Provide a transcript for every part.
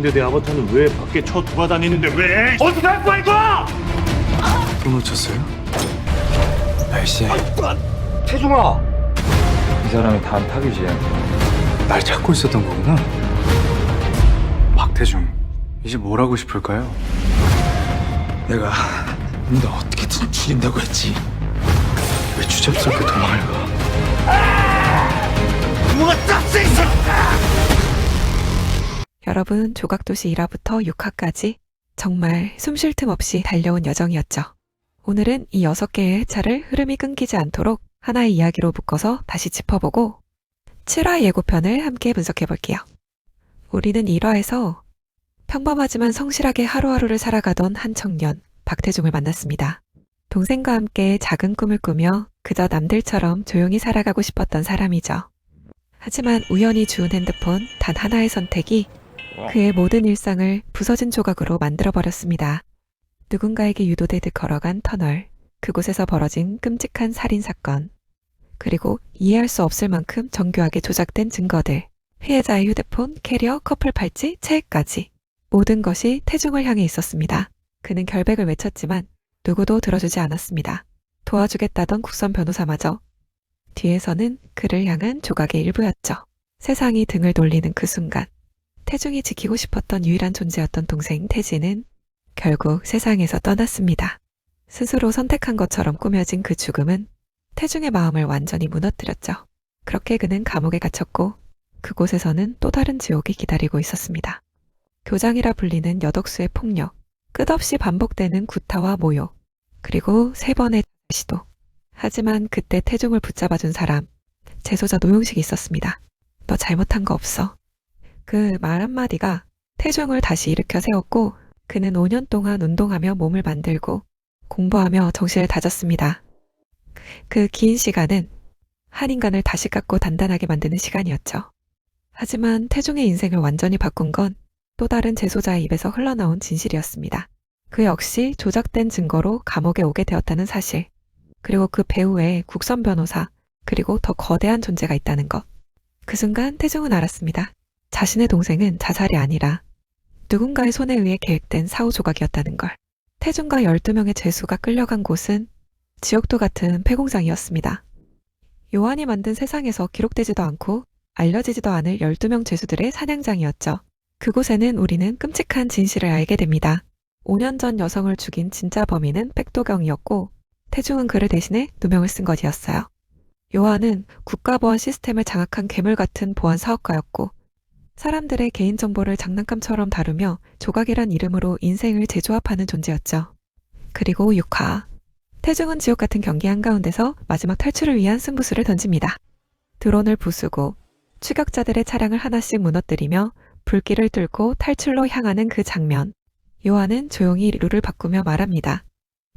근데 내 아바타는 왜 밖에 쳐 돌아다니는데 왜? 어디 갈 거야 이거? 또 놓쳤어요? 날씨 태중아. 이 사람이 다음 타깃이야 날 찾고 있었던 거구나 박태중 이제 뭘 하고 싶을까요? 내가 너 어떻게든 죽인다고 했지 왜 주접스럽게 도망을 가 누가 땄어 있어? 여러분, 조각도시 1화부터 6화까지 정말 숨 쉴 틈 없이 달려온 여정이었죠. 오늘은 이 6개의 회차를 흐름이 끊기지 않도록 하나의 이야기로 묶어서 다시 짚어보고 7화 예고편을 함께 분석해 볼게요. 우리는 1화에서 평범하지만 성실하게 하루하루를 살아가던 한 청년, 박태중을 만났습니다. 동생과 함께 작은 꿈을 꾸며 그저 남들처럼 조용히 살아가고 싶었던 사람이죠. 하지만 우연히 주운 핸드폰 단 하나의 선택이 그의 모든 일상을 부서진 조각으로 만들어버렸습니다. 누군가에게 유도되듯 걸어간 터널, 그곳에서 벌어진 끔찍한 살인사건, 그리고 이해할 수 없을 만큼 정교하게 조작된 증거들, 피해자의 휴대폰, 캐리어, 커플 팔찌, 체액까지 모든 것이 태중을 향해 있었습니다. 그는 결백을 외쳤지만 누구도 들어주지 않았습니다. 도와주겠다던 국선 변호사마저 뒤에서는 그를 향한 조각의 일부였죠. 세상이 등을 돌리는 그 순간, 태중이 지키고 싶었던 유일한 존재였던 동생 태진은 결국 세상에서 떠났습니다. 스스로 선택한 것처럼 꾸며진 그 죽음은 태중의 마음을 완전히 무너뜨렸죠. 그렇게 그는 감옥에 갇혔고 그곳에서는 또 다른 지옥이 기다리고 있었습니다. 교장이라 불리는 여덕수의 폭력, 끝없이 반복되는 구타와 모욕, 그리고 세 번의 시도. 하지만 그때 태중을 붙잡아준 사람, 재소자 노용식이 있었습니다. 너 잘못한 거 없어. 그 말 한마디가 태중을 다시 일으켜 세웠고 그는 5년 동안 운동하며 몸을 만들고 공부하며 정신을 다졌습니다. 그 긴 시간은 한 인간을 다시 깎고 단단하게 만드는 시간이었죠. 하지만 태중의 인생을 완전히 바꾼 건 또 다른 재소자의 입에서 흘러나온 진실이었습니다. 그 역시 조작된 증거로 감옥에 오게 되었다는 사실. 그리고 그 배후에 국선 변호사, 그리고 더 거대한 존재가 있다는 것. 그 순간 태중은 알았습니다. 자신의 동생은 자살이 아니라 누군가의 손에 의해 계획된 사후 조각이었다는 걸. 태중과 12명의 죄수가 끌려간 곳은 지옥도 같은 폐공장이었습니다. 요한이 만든 세상에서 기록되지도 않고 알려지지도 않을 12명 죄수들의 사냥장이었죠. 그곳에는 우리는 끔찍한 진실을 알게 됩니다. 5년 전 여성을 죽인 진짜 범인은 백도경이었고 태중은 그를 대신해 누명을 쓴 것이었어요. 요한은 국가보안 시스템을 장악한 괴물 같은 보안 사업가였고 사람들의 개인정보를 장난감처럼 다루며 조각이란 이름으로 인생을 재조합하는 존재였죠. 그리고 6화. 태중은 지옥 같은 경기 한가운데서 마지막 탈출을 위한 승부수를 던집니다. 드론을 부수고 추격자들의 차량을 하나씩 무너뜨리며 불길을 뚫고 탈출로 향하는 그 장면. 요한은 조용히 룰을 바꾸며 말합니다.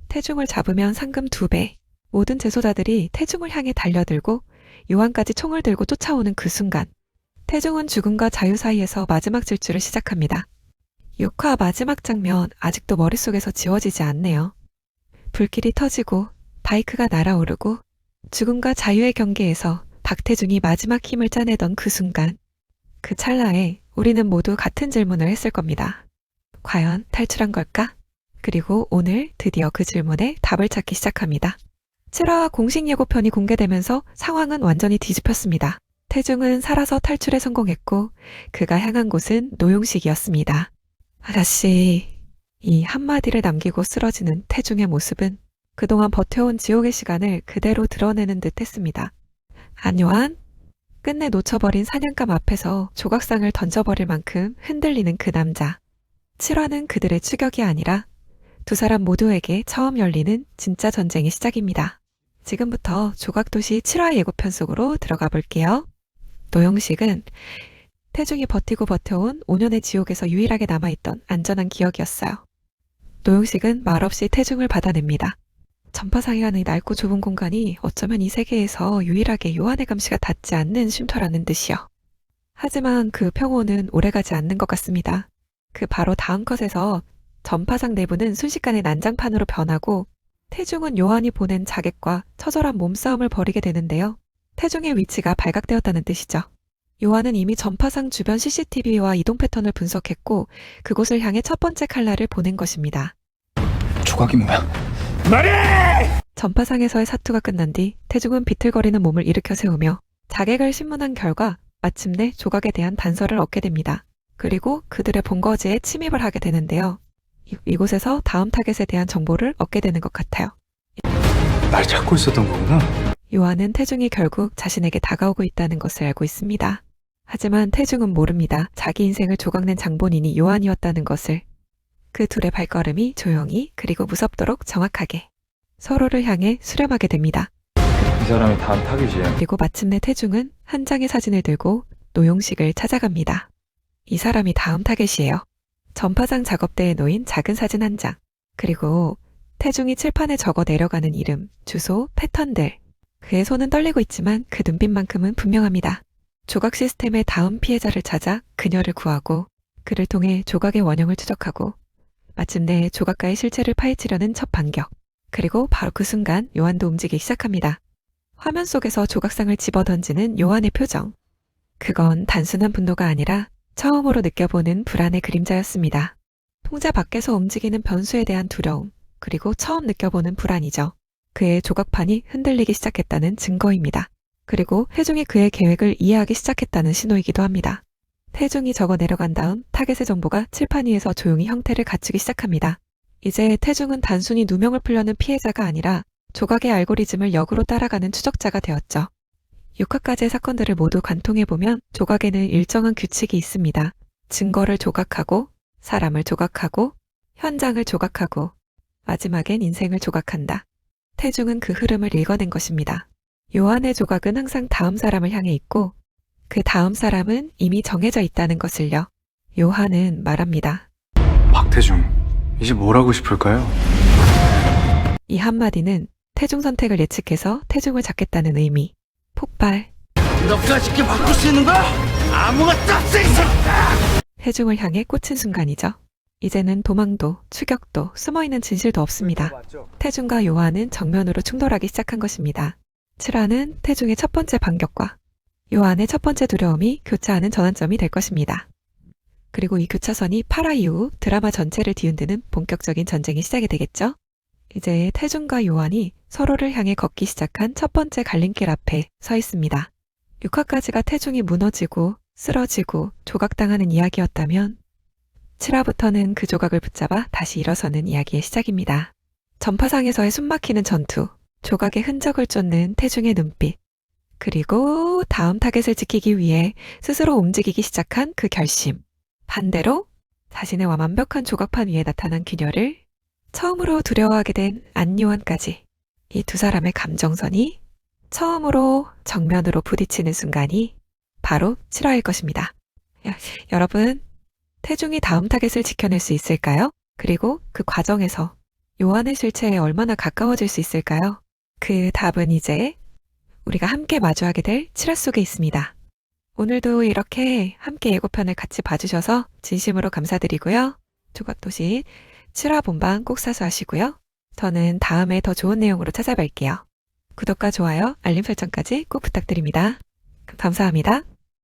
태중을 잡으면 상금 두 배. 모든 재소자들이 태중을 향해 달려들고 요한까지 총을 들고 쫓아오는 그 순간. 태중은 죽음과 자유 사이에서 마지막 질주를 시작합니다. 6화 마지막 장면 아직도 머릿속에서 지워지지 않네요. 불길이 터지고 바이크가 날아오르고 죽음과 자유의 경계에서 박태중이 마지막 힘을 짜내던 그 순간. 그 찰나에 우리는 모두 같은 질문을 했을 겁니다. 과연 탈출한 걸까? 그리고 오늘 드디어 그 질문에 답을 찾기 시작합니다. 7화 공식 예고편이 공개되면서 상황은 완전히 뒤집혔습니다. 태중은 살아서 탈출에 성공했고 그가 향한 곳은 노용식이었습니다. 아저씨, 이 한마디를 남기고 쓰러지는 태중의 모습은 그동안 버텨온 지옥의 시간을 그대로 드러내는 듯 했습니다. 안요한 끝내 놓쳐버린 사냥감 앞에서 조각상을 던져버릴 만큼 흔들리는 그 남자. 7화는 그들의 추격이 아니라 두 사람 모두에게 처음 열리는 진짜 전쟁의 시작입니다. 지금부터 조각도시 7화 예고편 속으로 들어가 볼게요. 노영식은 태중이 버티고 버텨온 5년의 지옥에서 유일하게 남아있던 안전한 기억이었어요. 노영식은 말없이 태중을 받아냅니다. 전파상에 가는 넓고 좁은 공간이 어쩌면 이 세계에서 유일하게 요한의 감시가 닿지 않는 쉼터라는 뜻이요. 하지만 그 평온은 오래가지 않는 것 같습니다. 그 바로 다음 컷에서 전파상 내부는 순식간에 난장판으로 변하고 태중은 요한이 보낸 자객과 처절한 몸싸움을 벌이게 되는데요. 태중의 위치가 발각되었다는 뜻이죠. 요한은 이미 전파상 주변 CCTV와 이동 패턴을 분석했고 그곳을 향해 첫 번째 칼날을 보낸 것입니다. 조각이 뭐야? 전파상에서의 사투가 끝난 뒤 태중은 비틀거리는 몸을 일으켜 세우며 자객을 신문한 결과 마침내 조각에 대한 단서를 얻게 됩니다. 그리고 그들의 본거지에 침입을 하게 되는데요. 이- 이곳에서 다음 타겟에 대한 정보를 얻게 되는 것 같아요. 날 찾고 있었던 거구나. 요한은 태중이 결국 자신에게 다가오고 있다는 것을 알고 있습니다. 하지만 태중은 모릅니다. 자기 인생을 조각낸 장본인이 요한이었다는 것을. 그 둘의 발걸음이 조용히 그리고 무섭도록 정확하게 서로를 향해 수렴하게 됩니다. 이 사람이 다음 타깃이야. 그리고 마침내 태중은 한 장의 사진을 들고 노용식을 찾아갑니다. 이 사람이 다음 타겟이에요. 전파상 작업대에 놓인 작은 사진 한 장. 그리고 태중이 칠판에 적어 내려가는 이름, 주소, 패턴들. 그의 손은 떨리고 있지만 그 눈빛만큼은 분명합니다. 조각 시스템의 다음 피해자를 찾아 그녀를 구하고 그를 통해 조각의 원형을 추적하고 마침내 조각가의 실체를 파헤치려는 첫 반격. 그리고 바로 그 순간 요한도 움직이기 시작합니다. 화면 속에서 조각상을 집어던지는 요한의 표정. 그건 단순한 분노가 아니라 처음으로 느껴보는 불안의 그림자였습니다. 통제 밖에서 움직이는 변수에 대한 두려움, 그리고 처음 느껴보는 불안이죠. 그의 조각판이 흔들리기 시작했다는 증거입니다. 그리고 태중이 그의 계획을 이해하기 시작했다는 신호이기도 합니다. 태중이 적어 내려간 다음 타겟의 정보가 칠판 위에서 조용히 형태를 갖추기 시작합니다. 이제 태중은 단순히 누명을 풀려는 피해자가 아니라 조각의 알고리즘을 역으로 따라가는 추적자가 되었죠. 6화까지의 사건들을 모두 관통해보면 조각에는 일정한 규칙이 있습니다. 증거를 조각하고, 사람을 조각하고, 현장을 조각하고, 마지막엔 인생을 조각한다. 태중은 그 흐름을 읽어낸 것입니다. 요한의 조각은 항상 다음 사람을 향해 있고, 그 다음 사람은 이미 정해져 있다는 것을요. 요한은 말합니다. 박태중, 이제 뭘 하고 싶을까요? 이 한마디는 태중 선택을 예측해서 태중을 잡겠다는 의미. 폭발. 너까지 이렇게 바꿀 수 있는 거야? 아무것도 없어 이 새끼야! 태중을 향해 꽂힌 순간이죠. 이제는 도망도, 추격도, 숨어있는 진실도 없습니다. 태중과 요한은 정면으로 충돌하기 시작한 것입니다. 7화는 태중의 첫 번째 반격과 요한의 첫 번째 두려움이 교차하는 전환점이 될 것입니다. 그리고 이 교차선이 8화 이후 드라마 전체를 뒤흔드는 본격적인 전쟁이 시작이 되겠죠? 이제 태중과 요한이 서로를 향해 걷기 시작한 첫 번째 갈림길 앞에 서 있습니다. 6화까지가 태중이 무너지고 쓰러지고 조각당하는 이야기였다면 7화부터는 그 조각을 붙잡아 다시 일어서는 이야기의 시작입니다. 전파상에서의 숨막히는 전투, 조각의 흔적을 쫓는 태중의 눈빛, 그리고 다음 타겟을 지키기 위해 스스로 움직이기 시작한 그 결심. 반대로 자신의 완벽한 조각판 위에 나타난 그녀를 처음으로 두려워하게 된 안요한까지 이 두 사람의 감정선이 처음으로 정면으로 부딪히는 순간이 바로 7화일 것입니다. 야, 여러분, 태중이 다음 타겟을 지켜낼 수 있을까요? 그리고 그 과정에서 요한의 실체에 얼마나 가까워질 수 있을까요? 그 답은 이제 우리가 함께 마주하게 될 7화 속에 있습니다. 오늘도 이렇게 함께 예고편을 같이 봐주셔서 진심으로 감사드리고요. 조각도시 7화 본방 꼭 사수하시고요. 저는 다음에 더 좋은 내용으로 찾아뵐게요. 구독과 좋아요, 알림 설정까지 꼭 부탁드립니다. 감사합니다.